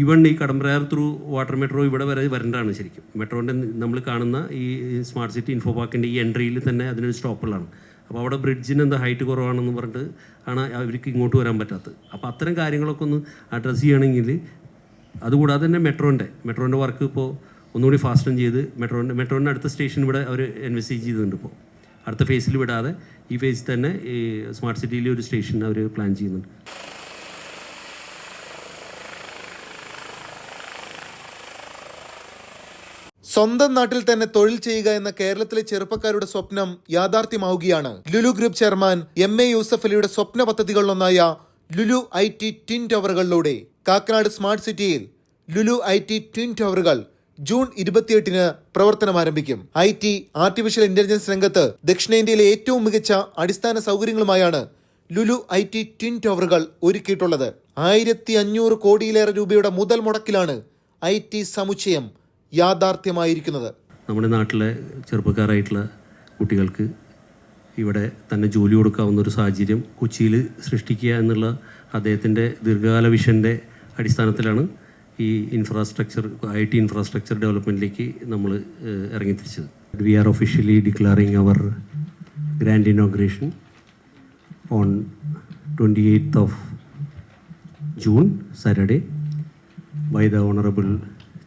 Even ഈ Kadambrayar through water metro ഇവിടെ വരെ വരേണ്ടതാണ് ശരിക്കും. മെട്രോന്റെ നമ്മൾ കാണുന്ന ഈ സ്മാർട്ട് സിറ്റി ഇൻഫോ പാർക്കിന്റെ ഈ എൻട്രിയിൽ തന്നെ അതിനൊരു സ്റ്റോപ്പുള്ളതാണ് അപ്പോൾ അവിടെ ബ്രിഡ്ജിന് എന്താ ഹൈറ്റ് കുറവാണെന്ന് പറഞ്ഞിട്ട് ആണ് അവർക്ക് ഇങ്ങോട്ട് വരാൻ പറ്റാത്തത്. അപ്പോൾ അത്തരം കാര്യങ്ങളൊക്കെ ഒന്ന് അഡ്രസ്സ് ചെയ്യണമെങ്കിൽ അതുകൂടാതെ തന്നെ മെട്രോന്റെ മെട്രോന്റെ വർക്ക് ഇപ്പോൾ ഒന്നുകൂടി ഫാസ്റ്റൻ ചെയ്ത് മെട്രോന്റെ മെട്രോന്റെ അടുത്ത സ്റ്റേഷൻ ഇവിടെ അവർ എൻവെസ്റ്റേജ് ചെയ്തിട്ടുണ്ട് ഇപ്പോൾ അടുത്ത ഫേസിൽ വിടാതെ ഈ ഫേസിൽ തന്നെ ഈ സ്മാർട്ട് സിറ്റിയിലെ ഒരു സ്റ്റേഷൻ അവർ പ്ലാൻ ചെയ്യുന്നുണ്ട്. സ്വന്തം നാട്ടിൽ തന്നെ തൊഴിൽ ചെയ്യുക എന്ന കേരളത്തിലെ ചെറുപ്പക്കാരുടെ സ്വപ്നം യാഥാർത്ഥ്യമാവുകയാണ്. Lulu group chairman M A Yusuf അലിയുടെ സ്വപ്ന പദ്ധതികളിലൊന്നായ ലുലു ഐ ടി ട്വിൻ ടവറുകളിലൂടെ കാക്കനാട് സ്മാർട്ട് സിറ്റിയിൽ ലുലു ഐ ടി ട്വിൻ ടവറുകൾ ജൂൺ ഇരുപത്തിയെട്ടിന് പ്രവർത്തനം ആരംഭിക്കും. ഐ ടി ആർട്ടിഫിഷ്യൽ ഇന്റലിജൻസ് രംഗത്ത് ദക്ഷിണേന്ത്യയിലെ ഏറ്റവും മികച്ച അടിസ്ഥാന സൗകര്യങ്ങളുമായാണ് ലുലു ഐ ടി ട്വിൻ ടവറുകൾ ഒരുക്കിയിട്ടുള്ളത്. ആയിരത്തി അഞ്ഞൂറ് കോടിയിലേറെ രൂപയുടെ മുതൽ മുടക്കിലാണ് ഐ ടി സമുച്ചയം യാഥാർത്ഥ്യമായിരിക്കുന്നത്. നമ്മുടെ നാട്ടിലെ ചെറുപ്പക്കാരായിട്ടുള്ള കുട്ടികൾക്ക് ഇവിടെ തന്നെ ജോലി കൊടുക്കാവുന്ന ഒരു സാഹചര്യം കൊച്ചിയിൽ സൃഷ്ടിക്കുക എന്നുള്ള അദ്ദേഹത്തിന്റെ ദീർഘകാല വിഷന്റെ അടിസ്ഥാനത്തിലാണ് ഈ ഇൻഫ്രാസ്ട്രക്ചർ ഐ ടി ഇൻഫ്രാസ്ട്രക്ചർ ഡെവലപ്മെന്റിലേക്ക് നമ്മൾ ഇറങ്ങിത്തിരിച്ചത്. We are officially declaring our grand inauguration on twenty eighth of June Saturday by the Honorable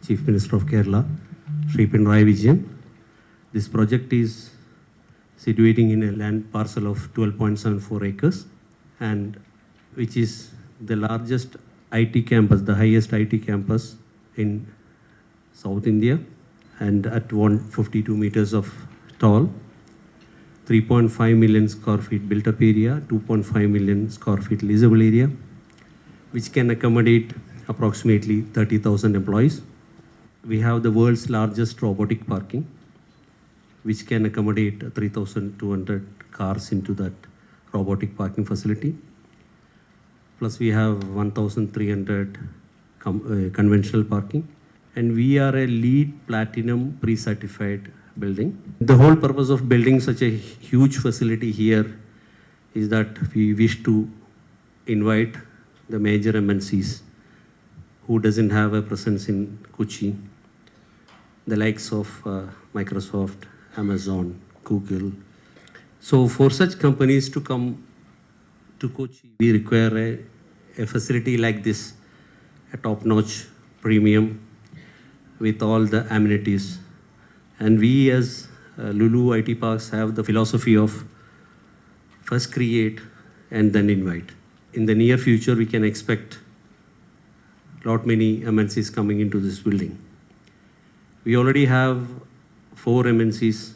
Chief Minister of Kerala, Sri Pinarayi Vijayan. This project is situating in a land parcel of 12.74 acres and which is the largest IT campus, the highest IT campus in South India and at 152 meters of tall. 3.5 million square feet built up area, 2.5 million square feet leasable area, which can accommodate approximately 30,000 employees. We have the world's largest robotic parking, which can accommodate 3,200 cars into that robotic parking facility. Plus, we have 1,300 com- uh, conventional parking, and we are a LEED Platinum pre-certified building. The whole purpose of building such a huge facility here is that we wish to invite the major MNCs who doesn't have a presence in Kochi, the likes of uh, Microsoft, Amazon, Google. So for such companies to come to Kochi, we require a, a facility like this, a top-notch premium with all the amenities. And we as uh, Lulu IT Parks have the philosophy of first create and then invite. In the near future, we can expect lot many MNCs coming into this building. We already have four MNCs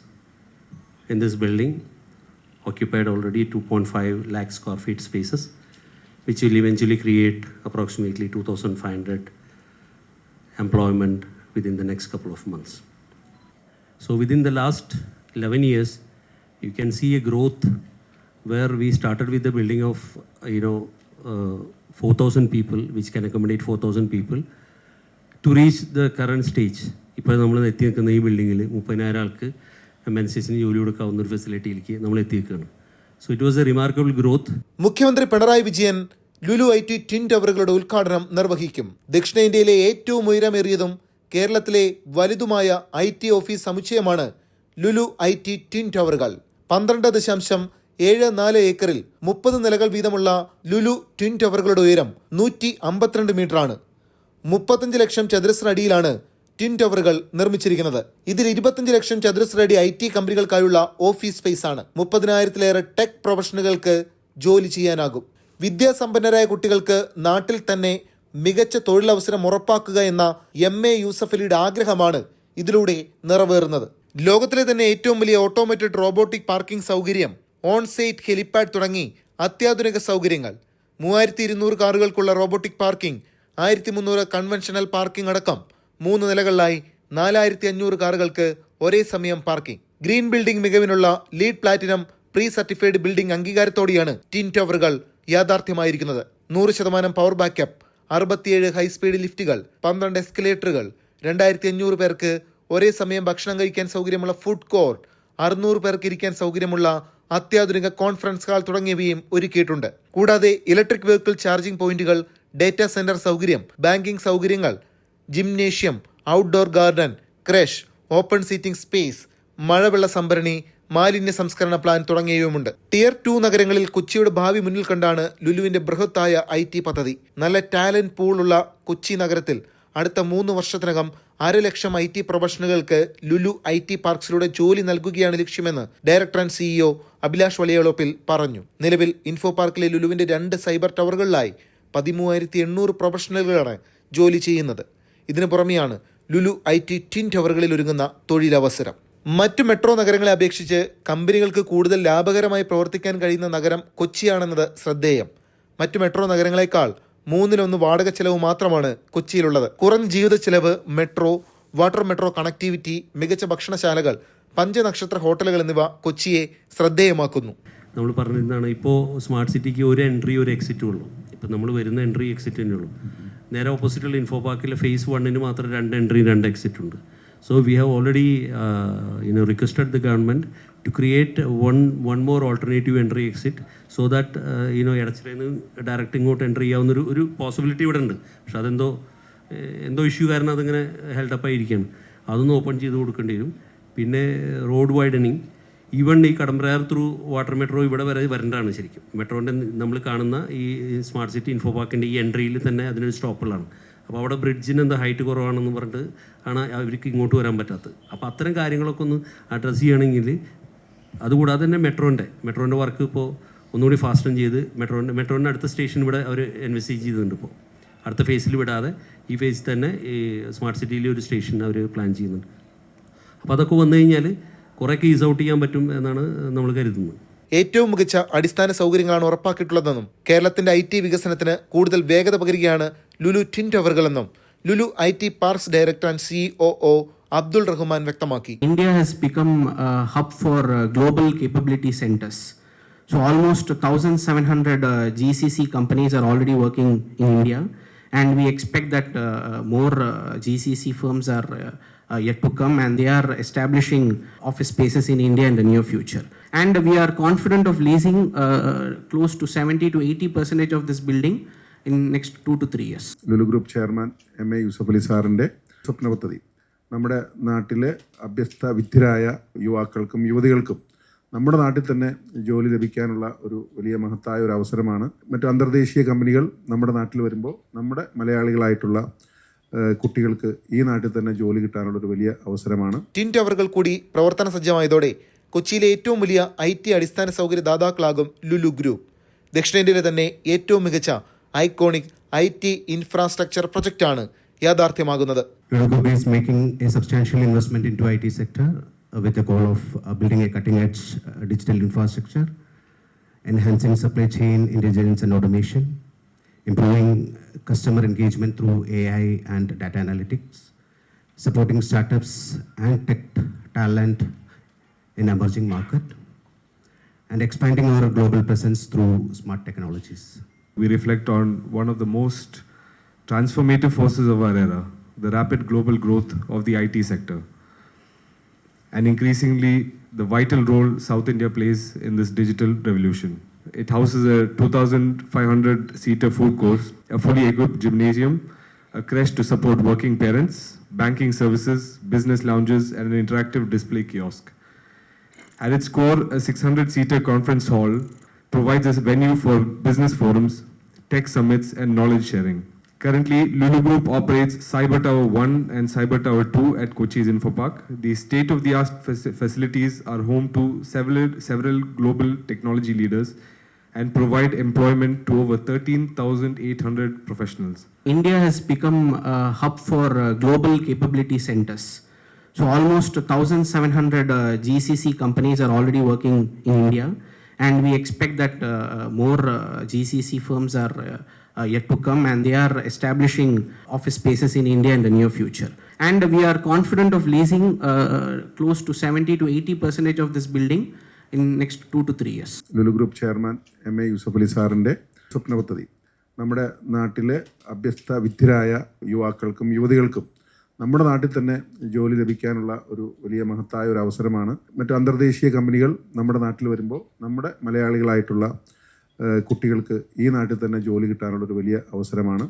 in this building, occupied already 2.5 lakh square feet spaces, which will eventually create approximately 2,500 employment within the next couple of months. So within the last 11 years, you can see a growth where we started with the building of, you know, uh, 4,000 people, which can accommodate 4,000 people, to reach the current stage. ഇപ്പോൾ നമ്മൾ എത്തി നിൽക്കുന്ന ഈ ബിൽഡിങ്ങിൽ മുപ്പതിനായിരം ആൾക്ക് N ജോലി കൊടുക്കാവുന്ന ഒരു ഫെസിലിറ്റിയിലേക്ക് നമ്മൾ എത്തി നിൽക്കുകയാണ് so it was a remarkable growth മുഖ്യമന്ത്രി Pinarayi Vijayan Lulu I T twin ടവറുകളുടെ ഉദ്ഘാടനം നിർവഹിക്കും. ദക്ഷിണേന്ത്യയിലെ ഏറ്റവും ഉയരമേറിയതും കേരളത്തിലെ വലുതുമായ ഐ ടി ഓഫീസ് സമുച്ചയമാണ് ലുലു ഐ ടി ട്വിൻ ടവറുകൾ. പന്ത്രണ്ട് ദശാംശം ഏഴ് നാല് ഏക്കറിൽ മുപ്പത് നിലകൾ വീതമുള്ള ലുലു ട്വിൻ ടവറുകളുടെ ഉയരം നൂറ്റി അമ്പത്തിരണ്ട് മീറ്ററാണ്. മുപ്പത്തഞ്ച് ലക്ഷം ചതുരശ്ര അടിയിലാണ് ട്വിൻ ടവറുകൾ നിർമ്മിച്ചിരിക്കുന്നത്. ഇതിൽ ഇരുപത്തഞ്ച് ലക്ഷം ചതുരശ്രടി ഐ ടി കമ്പനികൾക്കായുള്ള ഓഫീസ് സ്പേസ് ആണ്. മുപ്പതിനായിരത്തിലേറെ ടെക് പ്രൊഫഷണലുകൾക്ക് ജോലി ചെയ്യാനാകും. വിദ്യാസമ്പന്നരായ കുട്ടികൾക്ക് നാട്ടിൽ തന്നെ മികച്ച തൊഴിലവസരം ഉറപ്പാക്കുക എന്ന എം എ യൂസഫലിയുടെ ആഗ്രഹമാണ് ഇതിലൂടെ നിറവേറുന്നത്. ലോകത്തിലെ തന്നെ ഏറ്റവും വലിയ ഓട്ടോമേറ്റഡ് റോബോട്ടിക് പാർക്കിംഗ് സൗകര്യം ഓൺ സൈറ്റ് ഹെലിപാഡ് തുടങ്ങി അത്യാധുനിക സൗകര്യങ്ങൾ. മൂവായിരത്തി ഇരുന്നൂറ് കാറുകൾക്കുള്ള റോബോട്ടിക് പാർക്കിംഗ് ആയിരത്തി മുന്നൂറ് കൺവെൻഷണൽ പാർക്കിംഗ് അടക്കം മൂന്ന് നിലകളിലായി നാലായിരത്തി അഞ്ഞൂറ് കാറുകൾക്ക് ഒരേ സമയം parking. Green building മികവിനുള്ള lead platinum pre certified building അംഗീകാരത്തോടെയാണ് twin ടവറുകൾ യാഥാർത്ഥ്യമായിരിക്കുന്നത്. നൂറ് ശതമാനം പവർ ബാക്കപ്പ് അറുപത്തിയേഴ് ഹൈസ്പീഡ് ലിഫ്റ്റുകൾ പന്ത്രണ്ട് എസ്കലേറ്ററുകൾ രണ്ടായിരത്തി അഞ്ഞൂറ് പേർക്ക് ഒരേ സമയം ഭക്ഷണം കഴിക്കാൻ സൗകര്യമുള്ള ഫുഡ് കോർട്ട് അറുന്നൂറ് പേർക്ക് ഇരിക്കാൻ സൗകര്യമുള്ള അത്യാധുനിക കോൺഫറൻസ് ഹാൾ തുടങ്ങിയവയും ഒരുക്കിയിട്ടുണ്ട്. കൂടാതെ ഇലക്ട്രിക് വെഹിക്കിൾ ചാർജിംഗ് പോയിന്റുകൾ ഡേറ്റാ സെന്റർ സൗകര്യം ബാങ്കിംഗ് സൗകര്യങ്ങൾ gymnasium outdoor garden creche open seating space മഴവെള്ള സംഭരണി മാലിന്യ സംസ്കരണ പ്ലാൻ തുടങ്ങിയവയുമുണ്ട്. ടിയർ ടു നഗരങ്ങളിൽ കൊച്ചിയുടെ ഭാവി മുന്നിൽ കണ്ടാണ് ലുലുവിന്റെ ബൃഹത്തായ ഐ ടി പദ്ധതി. നല്ല ടാലന്റ് പൂളുള്ള കൊച്ചി നഗരത്തിൽ അടുത്ത മൂന്ന് വർഷത്തിനകം അരലക്ഷം ഐ ടി പ്രൊഫഷണലുകൾക്ക് ലുലു ഐ ടി പാർക്സിലൂടെ ജോലി നൽകുകയാണ് ലക്ഷ്യമെന്ന് director and CEO Abhilash Valiyalopil പറഞ്ഞു. നിലവിൽ ഇൻഫോ പാർക്കിലെ ലുലുവിന്റെ രണ്ട് സൈബർ ടവറുകളിലായി പതിമൂവായിരത്തി എണ്ണൂറ് പ്രൊഫഷണലുകളാണ് ജോലി ചെയ്യുന്നത്. ഇതിനു പുറമെയാണ് ലുലു ഐ ടി ട്വിൻ ടവറുകളിൽ ഒരുങ്ങുന്ന തൊഴിലവസരം. മറ്റു മെട്രോ നഗരങ്ങളെ അപേക്ഷിച്ച് കമ്പനികൾക്ക് കൂടുതൽ ലാഭകരമായി പ്രവർത്തിക്കാൻ കഴിയുന്ന നഗരം കൊച്ചിയാണെന്നത് ശ്രദ്ധേയം. മറ്റു മെട്രോ നഗരങ്ങളെക്കാൾ മൂന്നിലൊന്ന് വാടക ചെലവ് മാത്രമാണ് കൊച്ചിയിലുള്ളത്. കുറഞ്ഞ ജീവിത ചെലവ് മെട്രോ വാട്ടർ മെട്രോ കണക്ടിവിറ്റി മികച്ച ഭക്ഷണശാലകൾ പഞ്ചനക്ഷത്ര ഹോട്ടലുകൾ എന്നിവ കൊച്ചിയെ ശ്രദ്ധേയമാക്കുന്നു. നമ്മൾ പറഞ്ഞിരുന്നതാണ് ഇപ്പോൾ സ്മാർട്ട് സിറ്റിക്ക് ഒരു എൻട്രി ഒരു എക്സിറ്റും ഉള്ളൂ. ഇപ്പം നമ്മൾ വരുന്ന എൻട്രി എക്സിറ്റ് തന്നെ ഉള്ളൂ നേരെ ഓപ്പോസിറ്റുള്ള ഇൻഫോ പാർക്കിലെ ഫേസ് വണ്ണിന് മാത്രം രണ്ട് എൻട്രി രണ്ട് എക്സിറ്റ് ഉണ്ട്. So we have already you know requested the government to create one one more alternative entry exit so that you know ഇടച്ചിലേന്ന് direct ഇങ്ങോട്ട് എൻട്രി ചെയ്യാവുന്നൊരു ഒരു പോസിബിലിറ്റി ഇവിടെ ഉണ്ട്. പക്ഷെ അതെന്തോ എന്തോ ഇഷ്യൂ കാരണം അതിങ്ങനെ ഹെൽഡപ്പായിരിക്കുകയാണ് അതൊന്ന് ഓപ്പൺ ചെയ്ത് കൊടുക്കേണ്ടി വരും. പിന്നെ റോഡ് വൈഡനിങ് ഈവൺ ഈ കടമ്പ്രയാർ ത്രൂ വാട്ടർ മെട്രോ ഇവിടെ വരെ വരേണ്ടതാണ് ശരിക്കും. മെട്രോന്റെ നമ്മൾ കാണുന്ന ഈ സ്മാർട്ട് സിറ്റി ഇൻഫോ പാർക്കിന്റെ ഈ എൻട്രിയിൽ തന്നെ അതിനൊരു സ്റ്റോപ്പുള്ളതാണ് അപ്പോൾ അവിടെ ബ്രിഡ്ജിന് എന്താ ഹൈറ്റ് കുറവാണെന്ന് പറഞ്ഞിട്ട് ആണ് അവർക്ക് ഇങ്ങോട്ട് വരാൻ പറ്റാത്തത്. അപ്പോൾ അത്തരം കാര്യങ്ങളൊക്കെ ഒന്ന് അഡ്രസ്സ് ചെയ്യണമെങ്കിൽ അതുകൂടാതെ തന്നെ മെട്രോന്റെ മെട്രോന്റെ വർക്ക് ഇപ്പോൾ ഒന്നുകൂടി ഫാസ്റ്റൻ ചെയ്ത് മെട്രോന്റെ മെട്രോന്റെ അടുത്ത സ്റ്റേഷൻ ഇവിടെ അവർ എൻവെസ്റ്റേജ് ചെയ്തിട്ടുണ്ട് ഇപ്പോൾ അടുത്ത ഫേസിൽ വിടാതെ ഈ ഫേസിൽ തന്നെ ഈ സ്മാർട്ട് സിറ്റിയിലെ ഒരു സ്റ്റേഷൻ അവർ പ്ലാൻ ചെയ്യുന്നുണ്ട്. അപ്പോൾ അതൊക്കെ വന്നു കഴിഞ്ഞാൽ കുറേയൊക്കെ ഈസ് ഔട്ട് ചെയ്യാൻ പറ്റും എന്നാണ് നമ്മൾ കരുതുന്നത്. ഏറ്റവും മികച്ച അടിസ്ഥാന സൗകര്യങ്ങളാണ് ഉറപ്പാക്കിയിട്ടുള്ളതെന്നും കേരളത്തിന്റെ ഐ ടി വികസനത്തിന് കൂടുതൽ വേഗത പകരുകയാണ് Lulu twin ടവറുകളെന്നും Lulu I T parks director and CEO Abdul Rahman വ്യക്തമാക്കി. India has become hub for global capability centres So almost 1,700 uh, GCC companies are already working in India, and we expect that uh, more uh, GCC firms are uh, uh, yet to come, and they are establishing office spaces in India in the near future. And we are confident of leasing uh, close to 70 to 80 percentage of this building in next two to three years. Lulu Group Chairman M.A. Yusuf Ali Ali സാറിന്റെ സ്വപ്ന പദ്ധതി നമ്മുടെ നാട്ടിലെ അഭ്യസ്ത വിദ്യരായ യുവാക്കൾക്കും യുവതികൾക്കും നമ്മുടെ നാട്ടിൽ തന്നെ ജോലി ലഭിക്കാനുള്ള ഒരു വലിയ മഹത്തായ ഒരു അവസരമാണ്. മറ്റു അന്തർദേശീയ കമ്പനികൾ നമ്മുടെ നാട്ടിൽ വരുമ്പോൾ നമ്മുടെ മലയാളികളായിട്ടുള്ള കുട്ടികൾക്ക് ഈ നാട്ടിൽ തന്നെ ജോലി കിട്ടാനുള്ള ഒരു വലിയ അവസരമാണ്. ടിൻ ടവറുകൾ കൂടി പ്രവർത്തന സജ്ജമായതോടെ കൊച്ചിയിലെ ഏറ്റവും വലിയ ഐ ടി അടിസ്ഥാന സൗകര്യ ദാതാക്കളാകും ലുലു ഗ്രൂപ്പ്. ദക്ഷിണേന്ത്യയിലെ തന്നെ ഏറ്റവും മികച്ച ഐക്കോണിക് ഐ ടി ഇൻഫ്രാസ്ട്രക്ചർ പ്രൊജക്റ്റാണ് യാഥാർത്ഥ്യമാകുന്നത്. Lulu Group is making a substantial investment into IT sector. uh, with the goal of uh, building a cutting-edge uh, digital infrastructure, enhancing supply chain intelligence and automation, improving customer engagement through AI and data analytics, supporting startups and tech talent in emerging market, and expanding our global presence through smart technologies. we reflect on one of the most transformative forces of our era, the rapid global growth of the IT sector, and increasingly the vital role South India plays in this digital revolution. It houses a 2,500 seater food court, a fully equipped gymnasium, a creche to support working parents, banking services, business lounges, and an interactive display kiosk. At its core, a 600 seater conference hall provides a venue for business forums, tech summits, and knowledge sharing. Currently, Lulu Group operates Cyber Tower 1 and Cyber Tower 2 at Kochi's Info Park. The state of the art facilities are home to several, several global technology leaders and provide employment to over 13,800 professionals. India has become a hub for uh, global capability centers. So almost 1,700 uh, GCC companies are already working in India, and we expect that uh, more uh, GCC firms are uh, uh, yet to come, and they are establishing office spaces in India in the near future. And we are confident of leasing uh, close to 70 to 80 percentage of this building in next two to three years. Lulu group chairman M A Yusuf Ali സാറിന്റെ സ്വപ്ന പദ്ധതി നമ്മുടെ നാട്ടിലെ അഭ്യസ്ത വിദ്യരായ യുവാക്കൾക്കും യുവതികൾക്കും നമ്മുടെ നാട്ടിൽ തന്നെ ജോലി ലഭിക്കാനുള്ള ഒരു വലിയ മഹത്തായ ഒരു അവസരമാണ് മറ്റു അന്തർദേശീയ കമ്പനികൾ നമ്മുടെ നാട്ടിൽ വരുമ്പോൾ നമ്മുടെ മലയാളികളായിട്ടുള്ള കുട്ടികൾക്ക് ഈ നാട്ടിൽ തന്നെ ജോലി കിട്ടാനുള്ളൊരു വലിയ അവസരമാണ്.